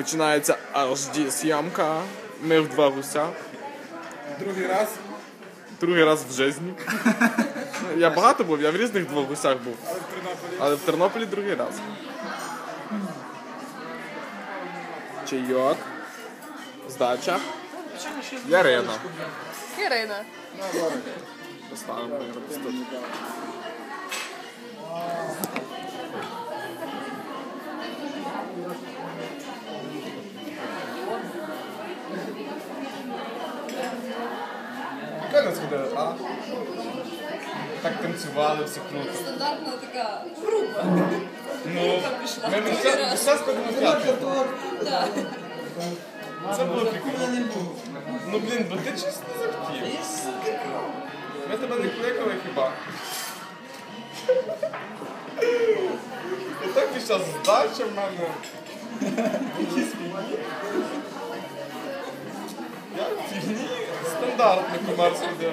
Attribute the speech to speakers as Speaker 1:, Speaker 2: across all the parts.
Speaker 1: Починається HD зйомка. Ми в два гуся.
Speaker 2: Другий раз.
Speaker 1: Другий раз в житті. Я багато був, я в різних двох гусях був.
Speaker 2: Але в Тернополі.
Speaker 1: Але в Тернополі другий раз. Чайок. Здача. Ярина.
Speaker 3: Ірина.
Speaker 1: Поставимо
Speaker 2: не сходили, а? Так танцювали, все круто.
Speaker 3: Стандартна така група.
Speaker 2: Ну,
Speaker 3: пішла.
Speaker 2: ми ми все, все сходимо в театр.
Speaker 3: Так.
Speaker 2: Це було прикольно. Ну блін, бо ти чесно не захотів. Ми тебе не кликали хіба. І так під час здачі в мене. Якісь фігні. Я фігні стандартний комар сходив.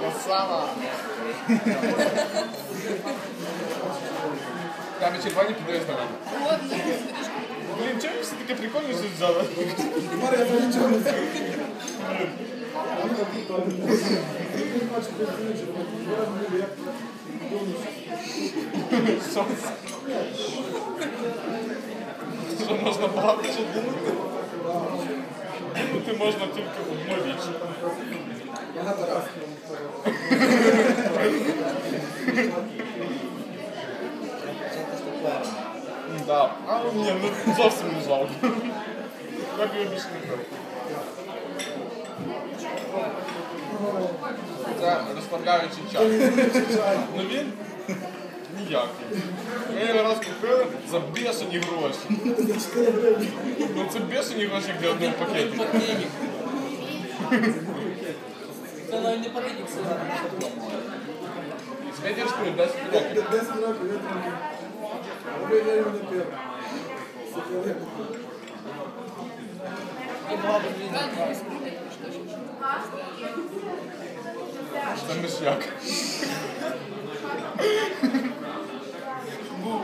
Speaker 2: Красава. Там червоні підріз на
Speaker 3: стрижка.
Speaker 2: Блін, чому всі таке прикольне щось взяли? Що це? Що можна багато що думати? Думати можна тільки одну річ. Да. А, ні, ну зовсім не жалко. Так я більше не кажу. Це розслабляючий чай. Ну він ніякий. Ми його раз купили за бешені гроші. Ну це бешені гроші як для одного пакету.
Speaker 4: Пакетик. Це навіть не пакетик, це
Speaker 2: З ветерською 10 років.
Speaker 5: 10 років я там. Але я його не пив.
Speaker 4: і багато Різних.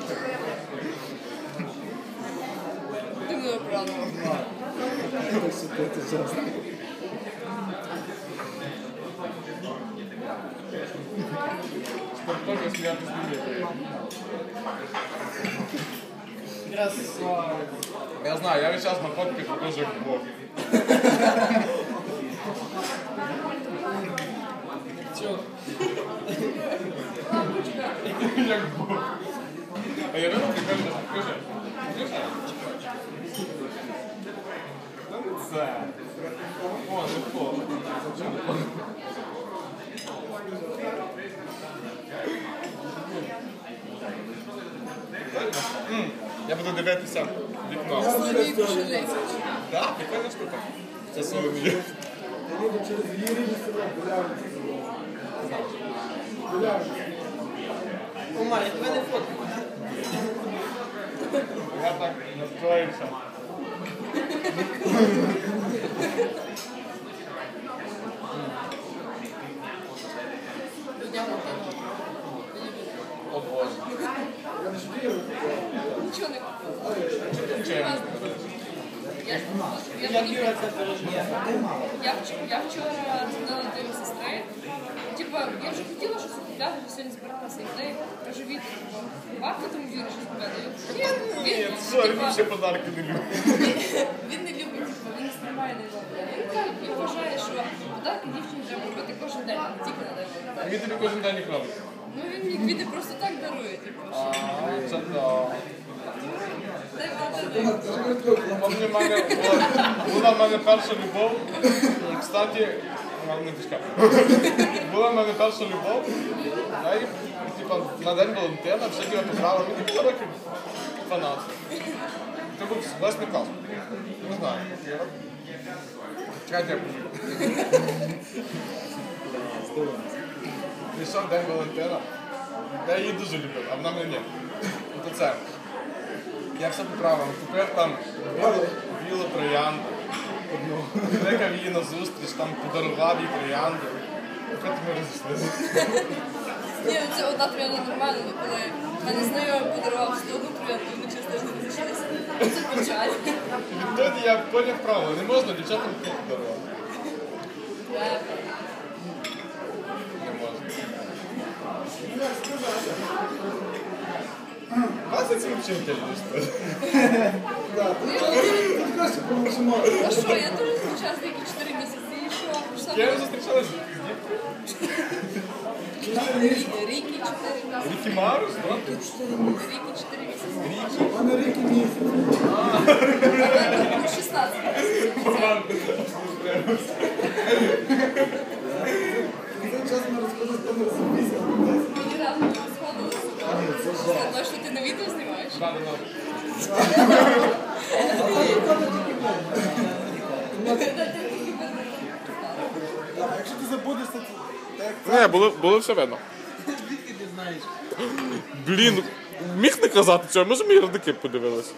Speaker 3: Правда, десь круглий штучок.
Speaker 2: Це мишяк.
Speaker 3: Ти мене обрадував.
Speaker 2: Спортовно сміяти з людей.
Speaker 4: Красава.
Speaker 2: Я знаю, я весь час на фотки покажу як Бог.
Speaker 4: Чого?
Speaker 2: Як Бог. А Ярина прикольно покаже. Це. О. М, Я буду дивитися вікно. Так, прикольна штука. Це Соломія.
Speaker 5: Я через її рідні Білявці. Білявці.
Speaker 4: Умар, я тебе не фоткаю.
Speaker 2: Я так настроївся.
Speaker 3: Нічого не купив.
Speaker 2: Я
Speaker 3: вчора дзвонила до його сестри. Типа, я вже хотіла щось купляти, вже сьогодні збиралася ідея. Кажу, Вітя, варто тому Юрі щось купляти? Ні,
Speaker 2: Ні,
Speaker 3: він,
Speaker 2: він ще подарки не любить.
Speaker 3: він не любить, типа, він не сприймає не любить. Він вважає, що подарки дівчині треба робити кожен день, не тільки на день.
Speaker 2: Він тобі кожен день їх робить.
Speaker 3: Ну він мені квіти просто так дарує, типу.
Speaker 2: А, це так.
Speaker 3: Дай Боже,
Speaker 2: Помню, в мене була, в мене перша любов. Кстати, не тишка. Була в. Я її, типа, на день Валентина, все діло поправила. Мені було років 12. Це був восьмий клас. Не знаю. Чекайте, я. Прийшов день Валентина. Я її дуже любив, а вона мене ні. Це. Я все поправив. Купив там білу троянду. Кликав її на зустріч, там подарував їй троянду. Потім ми розійшлися.
Speaker 3: Ні, ну це одна троянда нормально, ну коли мене знайомий подарував 101 троянду, і ми ж не розійшлися. Це печаль.
Speaker 2: Відтоді я поняв правило, не можна дівчатам квіти дарувати.
Speaker 3: Е,
Speaker 2: Не можна. Вас этим вчитель, что ли?
Speaker 5: Да,
Speaker 3: Ну, я дуже-
Speaker 5: тут краще по максималу.
Speaker 3: А що, я дуже зустрічалася деякі 4 місяці, і що? Пішла
Speaker 2: Я
Speaker 3: на
Speaker 2: вже з
Speaker 3: Ріки 4 місяці.
Speaker 2: Рікі Марус, да?
Speaker 3: Ріки 4 місяці.
Speaker 5: А на ріки місяць.
Speaker 3: Ну, 16 місяців.
Speaker 5: Це час ми тому розуміся.
Speaker 3: Ми ні разу не ти на відео знімаєш?
Speaker 5: Якщо ти забудешся, то
Speaker 1: Не, було, було все видно.
Speaker 4: Звідки ти знаєш?
Speaker 1: Блін, міг не казати цього, ми ж мій радики подивилися.